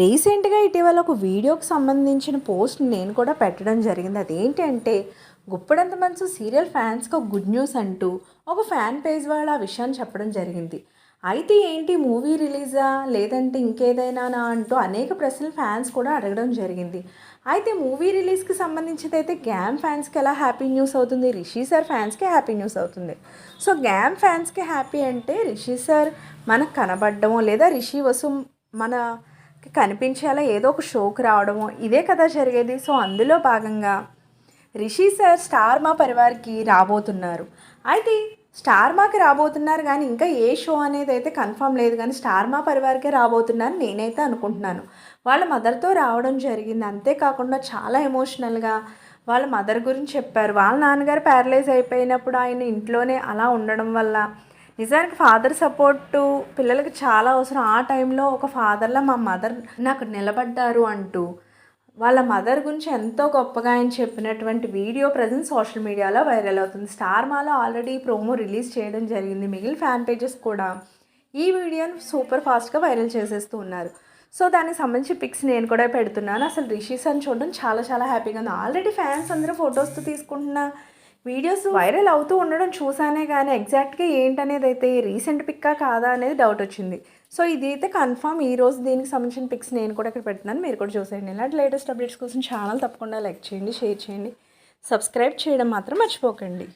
రీసెంట్గా ఇటీవల ఒక వీడియోకి సంబంధించిన పోస్ట్ నేను కూడా పెట్టడం జరిగింది. అదేంటంటే గుప్పడంత మనసు సీరియల్ ఫ్యాన్స్కి ఒక గుడ్ న్యూస్ అంటూ ఒక ఫ్యాన్ పేజ్ వాళ్ళు ఆ విషయాన్ని చెప్పడం జరిగింది. అయితే ఏంటి మూవీ రిలీజా? లేదంటే ఇంకేదైనా అంటూ అనేక ప్రశ్నలు ఫ్యాన్స్ కూడా అడగడం జరిగింది. అయితే మూవీ రిలీజ్కి సంబంధించింది అయితే గ్యామ్ ఫ్యాన్స్కి ఎలా హ్యాపీ న్యూస్ అవుతుంది? రిషి సార్ ఫ్యాన్స్కి హ్యాపీ న్యూస్ అవుతుంది. సో గ్యామ్ ఫ్యాన్స్కి హ్యాపీ అంటే రిషి సార్ మనకు కనబడడమో లేదా రిషి వసు మన కనిపించేలా ఏదో ఒక షోకి రావడము ఇదే కదా జరిగేది. సో అందులో భాగంగా రిషి సార్ స్టార్ మా పరివార్కి రాబోతున్నారు. అయితే స్టార్ మాకి రాబోతున్నారు కానీ ఇంకా ఏ షో అనేది అయితే కన్ఫర్మ్ లేదు కానీ స్టార్ మా పరివారికే రాబోతున్నారు నేనైతే అనుకుంటున్నాను. వాళ్ళ మదర్తో రావడం జరిగింది. అంతేకాకుండా చాలా ఎమోషనల్గా వాళ్ళ మదర్ గురించి చెప్పారు. వాళ్ళ నాన్నగారు ప్యారలైజ్ అయిపోయినప్పుడు ఆయన ఇంట్లోనే అలా ఉండడం వల్ల నిజానికి ఫాదర్ సపోర్టు పిల్లలకి చాలా అవసరం. ఆ టైంలో ఒక ఫాదర్లా మా మదర్ నాకు నిలబడ్డారు అంటూ వాళ్ళ మదర్ గురించి ఎంతో గొప్పగా ఆయన చెప్పినటువంటి వీడియో ప్రజెంట్ సోషల్ మీడియాలో వైరల్ అవుతుంది. స్టార్ మాలో ఆల్రెడీ ప్రోమో రిలీజ్ చేయడం జరిగింది. మిగిలిన ఫ్యాన్ పేజెస్ కూడా ఈ వీడియోని సూపర్ ఫాస్ట్గా వైరల్ చేసేస్తూ ఉన్నారు. సో దానికి సంబంధించి పిక్స్ నేను కూడా పెడుతున్నాను. అసలు రిషీస్ అని చూడడం చాలా చాలా హ్యాపీగా ఉంది. ఆల్రెడీ ఫ్యాన్స్ అందరూ ఫొటోస్తో తీసుకుంటున్న వీడియోస్ వైరల్ అవుతూ ఉండడం చూసానే కానీ ఎగ్జాక్ట్గా ఏంటనేది అయితే రీసెంట్ పిక్కా కాదా అనేది డౌట్ వచ్చింది. సో ఇది అయితే కన్ఫామ్ ఈ రోజు దీనికి సంబంధించిన పిక్స్ నేను కూడా ఇక్కడ పెడుతున్నాను. మీరు కూడా చూసేయండి. ఇలాంటి లేటెస్ట్ అప్డేట్స్ కోసం ఛానల్ తప్పకుండా లైక్ చేయండి షేర్ చేయండి. సబ్స్క్రైబ్ చేయడం మాత్రం మర్చిపోకండి.